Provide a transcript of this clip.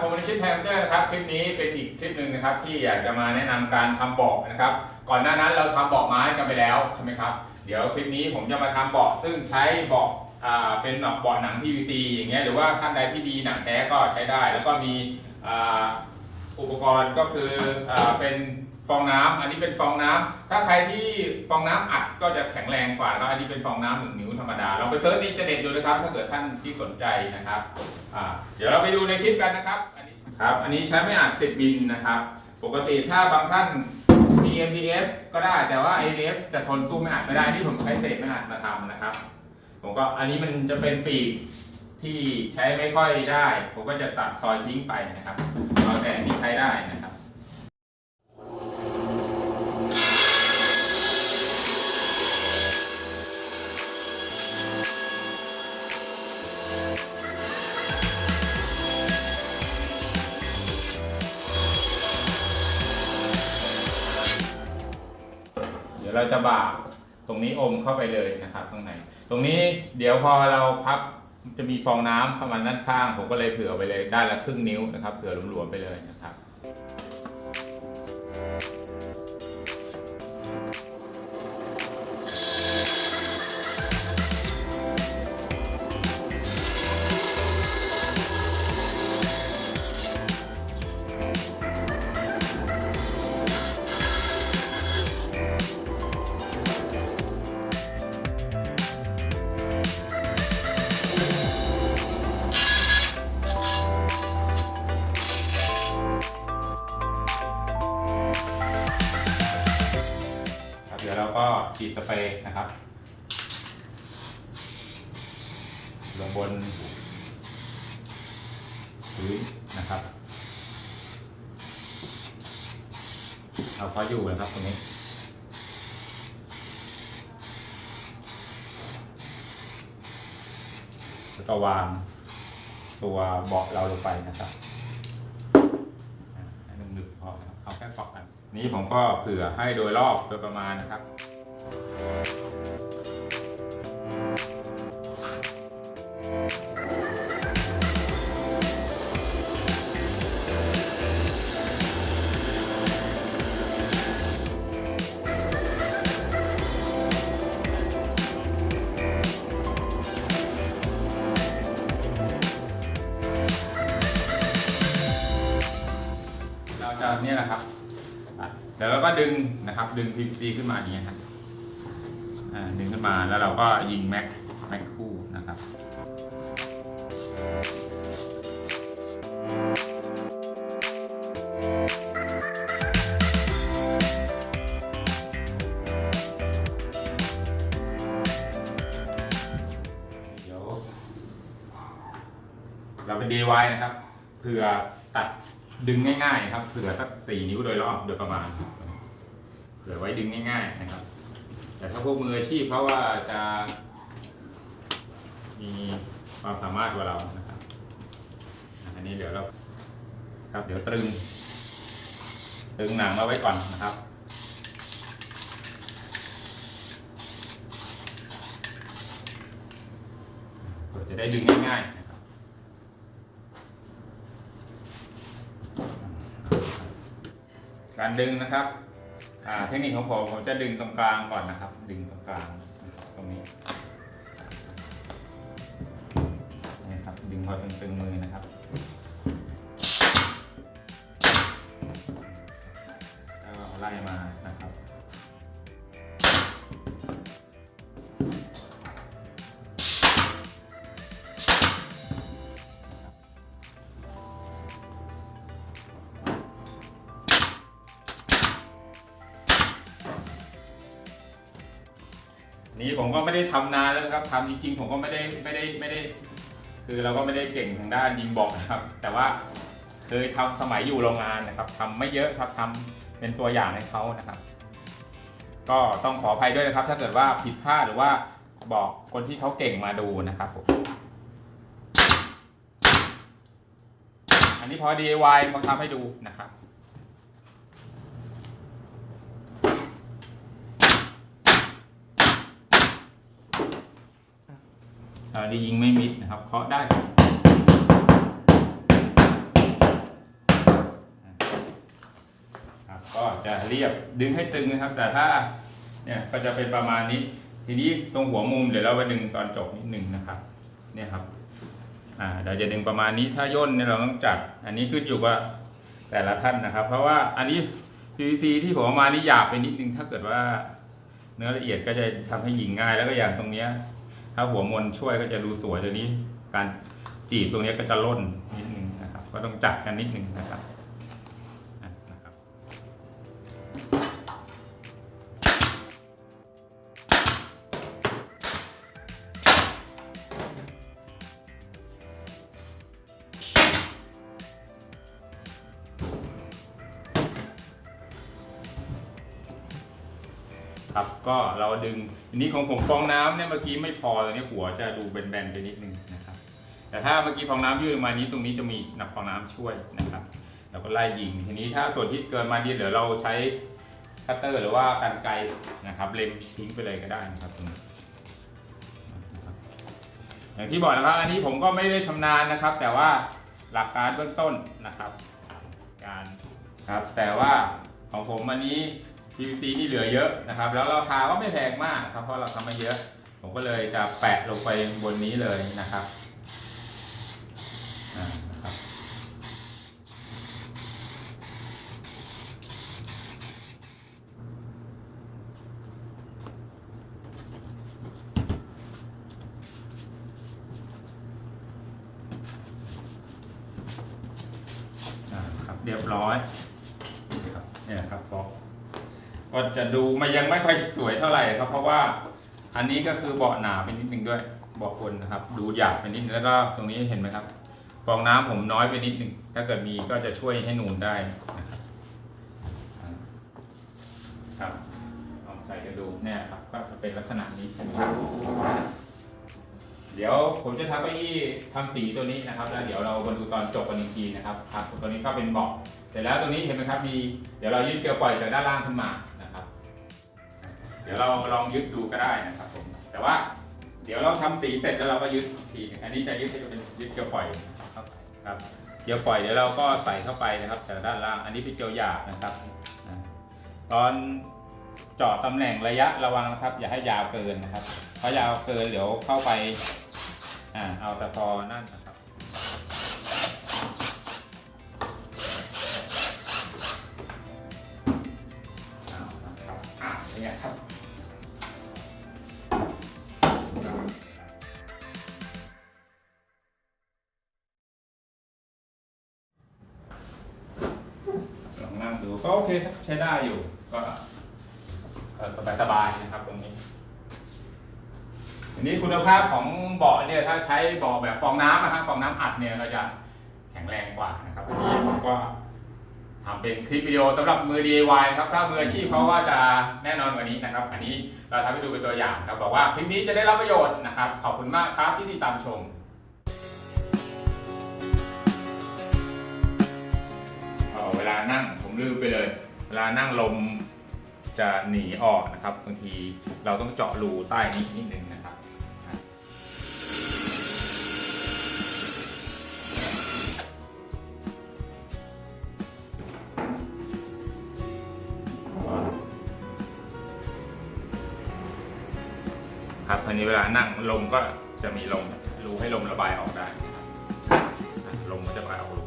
ผมวันชิตแทมเตอร์นะครับคลิปนี้เป็นอีกคลิปหนึ่งนะครับ ที่อยากจะมาแนะนำการทำเบาะนะครับ ก่อนหน้านั้นเราทำเบาะไม้กันไปแล้วใช่ไหมครับเดี๋ยวคลิปนี้ผมจะมาทำเบาะซึ่งใช้เบาะอ่าเป็นเบาะหนัง PVC อย่างเงี้ยหรือว่าท่านใดที่ดีหนังแท้ก็ใช้ได้ แล้วก็มีอ่าอุปกรณ์ก็คืออาเป็น ฟองน้ำอันนี้เป็นฟองน้ำถ้าใครที่ฟองน้ำอัดก็จะแข็งแรงกว่าแล้วอันนี้เป็นฟองน้ำหนึ่งนิ้วธรรมดาลองไปเซิร์ชในอินเทอร์เน็ตดูนะครับ ถ้าเกิดท่านที่สนใจนะครับเดี๋ยวเราไปดูในคลิปกันนะครับ อันนี้ครับ อันนี้ใช้ไม่อัด10มิลนะครับ ปกติถ้าบางท่านมี MDF ก็ได้ แต่ว่า MDF จะทนสู้ไม่อัดไม่ได้ นี่ผมใช้เศษไม่อัดมาทำนะครับ ผมก็อันนี้มันจะเป็นปีกที่ใช้ไม่ค่อยได้ ผมก็จะตัดซอยทิ้งไปนะครับ เอาแต่อันที่ใช้ได้นะ ดี๋ยวเราจะบาตรงนี้อมเข้าไปเลยนะครับข้างในตรงนี้เดี๋ยวพอเราพับจะมีฟองน้ำเข้ามาด้านข้าง ผมก็เลยเผื่อไปเลยด้านละครึ่งนิ้วนะครับเผื่อหลวมๆไปเลยนะครับ ฉีดสเปรย์นะครับ ลงบนพื้นนะครับ เอาพออยู่นะครับตรงนี้แล้วก็วางตัวเบาะเราลงไปนะครับหนลึกพอนะครับเอาแค่พอกัน นี้ผมก็เผื่อให้โดยรอบโดยประมาณนะครับ เราจะเนี่ยแหละครับอะเดี๋ยวเราก็ดึงนะครับ ดึง PVC ขึ้นมาอย่างเงี้ยครับ ดึงขึ้นมาแล้วเราก็ยิงแม็กแม็กคู่นะครับเดี๋ยวเราเป็น DIY นะครับ เผื่อตัดดึงง่ายๆนะครับ เผื่อสักสี่นิ้วโดยรอบโดยประมาณ เผื่อไว้ดึงง่ายๆนะครับ แต่ถ้าพวกมืออาชีพเพราะว่าจะมีความสามารถกว่าเรานะครับ อันนี้เดี๋ยวเราครับเดี๋ยวตรึง ตรึงหนังเอาไว้ก่อนนะครับเพื่อจะได้ดึงง่ายๆนะครับการดึงนะครับ เทคนิคของผมผมจะดึงตรงกลางก่อนนะครับ ดึงตรงกลางตรงนี้นี่ครับดึงพอตึงๆมือนะครับแล้วไล่มา นี่ผมก็ไม่ได้ทำนานแล้วครับทำจริงๆผมก็ไม่ได้ไม่ได้ไม่ได้ คือเราก็ไม่ได้เก่งทางด้านยิงบอกนะครับ แต่ว่าเคยทำสมัยอยู่โรงงานนะครับทำไม่เยอะครับทำเป็นตัวอย่างให้เขานะครับ ก็ต้องขออภัยด้วยนะครับ ถ้าเกิดว่าผิดพลาดหรือว่าบอกคนที่เขาเก่งมาดูนะครับผมอันนี้พอ DIY มาทำให้ดูนะครับ เราได้ยิงไม่มิดนะครับเคาะได้ครับก็จะเรียบดึงให้ตึงนะครับ แต่ถ้าเนี่ยก็จะเป็นประมาณนี้ ทีนี้ตรงหัวมุมเดี๋ยวเราไปดึงตอนจบนิดหนึ่งนะครับเนี่ยครับอ่าเราจะดึงประมาณนี้ถ้าย่นเนี่ยเราต้องจัด อันนี้ขึ้นอยู่กับแต่ละท่านนะครับ เพราะว่าอันนี้ PVC ที่ผมเอามานี่หยาบไปนิดนึงถ้าเกิดว่าเนื้อละเอียดก็จะทำให้ยิงง่ายแล้วก็อย่างตรงเนี้ย ถ้าหัวมนช่วยก็จะดูสวยตัวนี้การจีบตรงนี้ก็จะล่นนิดนึงนะครับ ก็ต้องจัดกันนิดนึงนะครับ ครับก็เราดึงอันนี้ของผมฟองน้ำเนี่ยเมื่อกี้ไม่พอตัวนี้หัวจะดูแบนๆไปนิดนึงนะครับ แต่ถ้าเมื่อกี้ฟองน้ำยืดมานี้ตรงนี้จะมีนับฟองน้ำช่วยนะครับแล้วก็ไล่ยิงทีนี้ถ้าส่วนที่เกินมาดีเดี๋ยวเราใช้คัตเตอร์หรือว่ากันไกรนะครับ เล็มทิ้งไปเลยก็ได้นะครับตรงนี้นอย่างที่บอกนะครับ อันนี้ผมก็ไม่ได้ชำนาญนะครับ แต่ว่าหลักการเบื้องต้นนะครับ การครับแต่ว่าของผมอันนี้ PVC นี่เหลือเยอะนะครับ แล้วราคาก็ไม่แพงมากครับ เพราะเราทำมาเยอะ ผมก็เลยจะแปะลงไปบนนี้เลยนะครับอ่านะครับอ่าครับเรียบร้อยครับเนี่ยครับพอ ก็จะดูมันยังไม่ค่อยสวยเท่าไหร่ครับเพราะว่าอันนี้ก็คือเบาะหนาไปนิดนึงด้วยเบาะคนนะครับ ดูหยาบไปนิดนึงแล้วก็ตรงนี้เห็นไหมครับ ฟองน้ำผมน้อยไปนิดนึงถ้าเกิดมีก็จะช่วยให้นูนได้นะครับลองใส่กันดูเนี่ยครับก็จะเป็นลักษณะนี้นะครับเดี๋ยวผมจะทำเก้าอี้ทำสีตัวนี้นะครับ แล้วเดี๋ยวเรามาดูตอนจบกันอีกทีนะครับครับตัวนี้ก็เป็นเบาะเสร็จแล้วตัวนี้เห็นไหมครับมีเดี๋ยวเรายึดเกลียวปล่อยจากด้านล่างขึ้นมา เดี๋ยวเราลองยึดดูก็ได้นะครับผมแต่ว่าเดี๋ยวเราทำสีเสร็จแล้วเราก็ยึดทีอันนี้จะยึดให้เป็นยึดเกลียวปล่อยครับครับเกลียวปล่อยเดี๋ยวเราก็ใส่เข้าไปนะครับจากด้านล่างอันนี้เป็นเกลียวหยาบนะครับตอนจาะตำแหน่งระยะระวังนะครับ อย่าให้ยาวเกินนะครับ เพราะยาวเกินเดี๋ยวเข้าไปอ่าเอาแต่พอนั่นนะครับ ดูก็โอเคครับใช้ได้อยู่ก็สบายสบายๆนะครับตรงนี้ทีนี้คุณภาพของเบาะเนี่ยถ้าใช้เบาะแบบฟองน้ำนะครับฟองน้ำอัดเนี่ยก็จะแข็งแรงกว่านะครับอันนี้ผมก็ทำเป็นคลิปวิดีโอสำหรับมือ DIY นะครับถ้ามืออาชีพเขาก็จะแน่นอนกว่านี้นะครับ อันนี้เราทำให้ดูเป็นตัวอย่างครับบอกว่าคลิปนี้จะได้รับประโยชน์นะครับ ขอบคุณมากครับที่ติดตามชมเออเวลานั่ง ลืมไปเลย เวลานั่งลมจะหนีออกนะครับบางทีเราต้องเจาะรูใต้นี้นิดนึงนะครับครับทีนี้เวลานั่งลมก็จะมีลมรูให้ลมระบายออกได้นะครับลมก็จะระบายออก